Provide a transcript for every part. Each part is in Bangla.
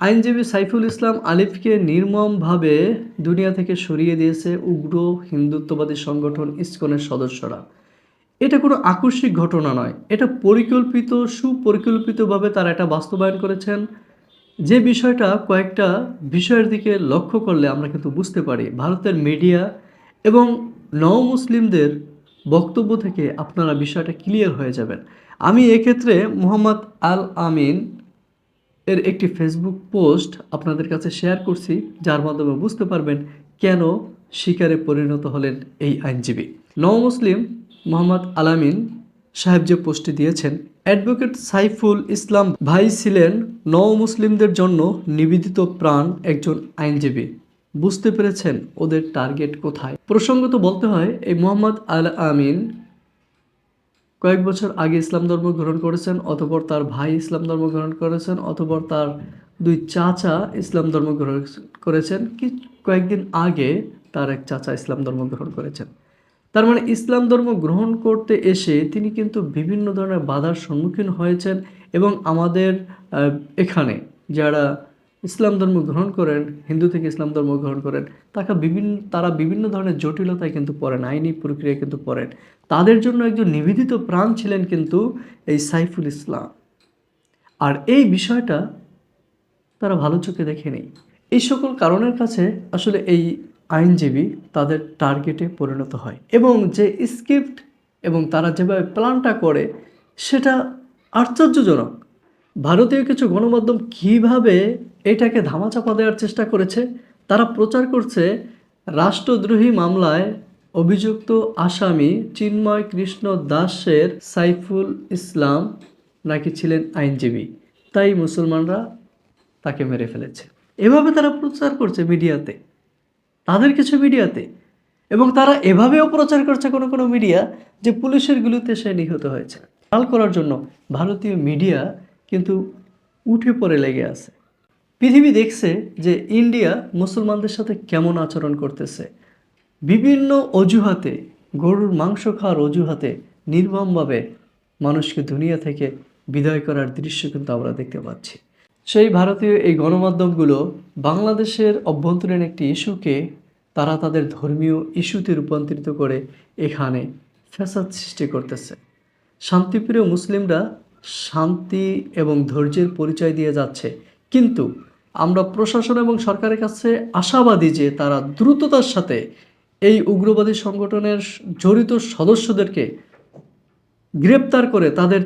আইনজীবী সাইফুল ইসলাম আলিফকে নির্মমভাবে দুনিয়া থেকে সরিয়ে দিয়েছে উগ্র হিন্দুত্ববাদী সংগঠন ইসকনের সদস্যরা। এটা কোনো আকস্মিক ঘটনা নয়। এটা পরিকল্পিত, সুপরিকল্পিতভাবে তারা এটা বাস্তবায়ন করেছেন। যে বিষয়টা কয়েকটা বিষয়ের দিকে লক্ষ্য করলে আমরা কিন্তু বুঝতে পারি। ভারতের মিডিয়া এবং নও মুসলিমদের বক্তব্য থেকে আপনারা বিষয়টা ক্লিয়ার হয়ে যাবেন। আমি এক্ষেত্রে মোহাম্মদ আল আমিন এর একটি ফেসবুক পোস্ট আপনাদের কাছে শেয়ার করছি, যার মাধ্যমে বুঝতে পারবেন কেন শিকারে পরিণত হলেন এই আইনজীবী। নও মুসলিম মোহাম্মদ আলামিন সাহেব যে পোস্টটি দিয়েছেন অ্যাডভোকেট সাইফুল ইসলাম ভাই ছিলেন নও মুসলিমদের জন্য নিবেদিত প্রাণ একজন আইনজীবী। বুঝতে পেরেছেন ওদের টার্গেট কোথায়? প্রসঙ্গত বলতে হয়, এই মোহাম্মদ আল আমিন কয়েক বছর আগে ইসলাম ধর্ম গ্রহণ করেছেন অথবা তার ভাই ইসলাম ধর্ম গ্রহণ করেছেন অথবা তার দুই চাচা ইসলাম ধর্ম গ্রহণ করেছেন। কি, কয়েকদিন আগে তার এক চাচা ইসলাম ধর্ম গ্রহণ করেছেন। তার মানে ইসলাম ধর্ম গ্রহণ করতে এসে তিনি কিন্তু বিভিন্ন ধরনের বাধার সম্মুখীন হয়েছেন এবং আমাদের এখানে যারা ইসলাম ধর্ম গ্রহণ করেন, হিন্দু থেকে ইসলাম ধর্ম গ্রহণ করেন, তাকে বিভিন্ন, তারা বিভিন্ন ধরনের জটিলতায় কিন্তু পড়েন, আইনি প্রক্রিয়ায় কিন্তু পড়েন। তাদের জন্য একজন নিবেদিত প্রাণ ছিলেন কিন্তু এই সাইফুল ইসলাম। আর এই বিষয়টা তারা ভালো চোখে দেখেনি। এই সকল কারণের কাছে আসলে এই আইনজীবী তাদের টার্গেটে পরিণত হয় এবং যে স্ক্রিপ্ট এবং তারা যেভাবে প্ল্যানটা করে, সেটা আশ্চর্যজনক। ভারতীয় কিছু গণমাধ্যম কীভাবে এটাকে ধামাচাপা দেওয়ার চেষ্টা করেছে। তারা প্রচার করছে, রাষ্ট্রদ্রোহী মামলায় অভিযুক্ত আসামি চিন্ময় কৃষ্ণ দাসের সাইফুল ইসলাম নাকি ছিলেন আইনজীবী। তাই মুসলমানরা তাকে মেরে ফেলেছে। এভাবে তারা প্রচার করছে মিডিয়াতে, তাদের কিছু মিডিয়াতে। এবং তারা এভাবেও প্রচার করছে কোনো কোনো মিডিয়া যে পুলিশের গুলিতে সে নিহত হয়েছে। হাল করার জন্য ভারতীয় মিডিয়া কিন্তু উঠে পড়ে লেগে আছে। পৃথিবী দেখছে যে ইন্ডিয়া মুসলমানদের সাথে কেমন আচরণ করতেছে। বিভিন্ন অজুহাতে, গরুর মাংস খাওয়ার অজুহাতে নির্মমভাবে মানুষকে দুনিয়া থেকে বিদায় করার দৃশ্য কিন্তু আমরা দেখতে পাচ্ছি। সেই ভারতীয় এই গণমাধ্যমগুলো বাংলাদেশের অভ্যন্তরীণ একটি ইস্যুকে তারা তাদের ধর্মীয় ইস্যুতে রূপান্তরিত করে এখানে ফ্যাসাদ সৃষ্টি করতেছে। শান্তিপ্রিয় মুসলিমরা শান্তি এবং ধৈর্যের পরিচয় দিয়ে যাচ্ছে কিন্তু আমরা প্রশাসন এবং সরকারের কাছে আশাবাদী যে তারা দ্রুততার সাথে এই উগ্রবাদী সংগঠনের জড়িত সদস্যদেরকে গ্রেপ্তার করে তাদের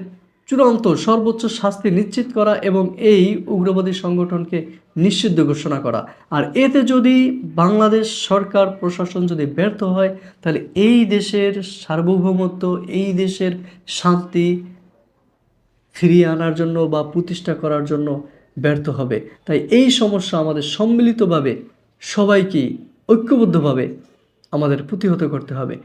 চূড়ান্ত সর্বোচ্চ শাস্তি নিশ্চিত করা এবং এই উগ্রবাদী সংগঠনকে নিষিদ্ধ ঘোষণা করা। আর এতে যদি বাংলাদেশ সরকার, প্রশাসন যদি ব্যর্থ হয়, তাহলে এই দেশের সার্বভৌমত্ব, এই দেশের শান্তি ফিরিয়ে আনার জন্য বা প্রতিষ্ঠা করার জন্য ব্যর্থ হবে। তাই এই সমস্যা আমাদের সম্মিলিতভাবে সবাইকে ঐক্যবদ্ধভাবে আমাদের প্রতিহত করতে হবে।